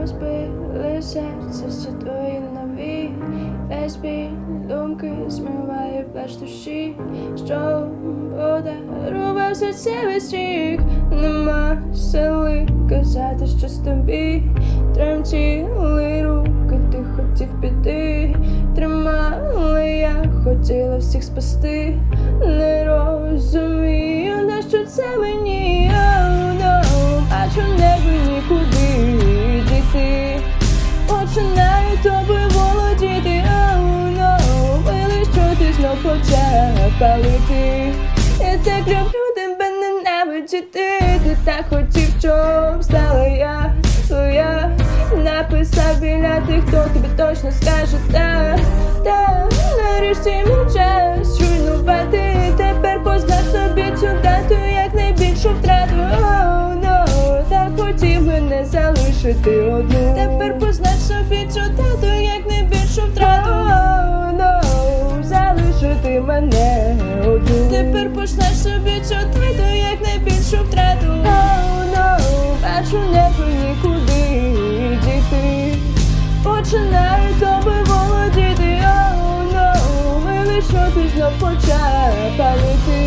розбили серце, твої нові, весь біль думки змиває плач душі, що буде рубався цей весь рік, нема сили казати щось тобі, тремтіли руки, ти хотів піти, тримала я, хотіла всіх спасти, не розумію, на тобою володіти, oh, no, вили, що ти знов почав палити, я так люблю тебе ненавидіти, ти так хотів, щоб стала я твоя, написав біля тих, хто тобі точно скаже так, так, нарешті мій залишити одну, тепер познав собі цю дату, як найбільшу втрату, oh, no, залишити мене одну, тепер познав собі цю дату, як найбільшу втрату, oh, no, бачу небо нікуди дійти. Починаю тобою володіти, oh, no Милий, що ти знов почав палити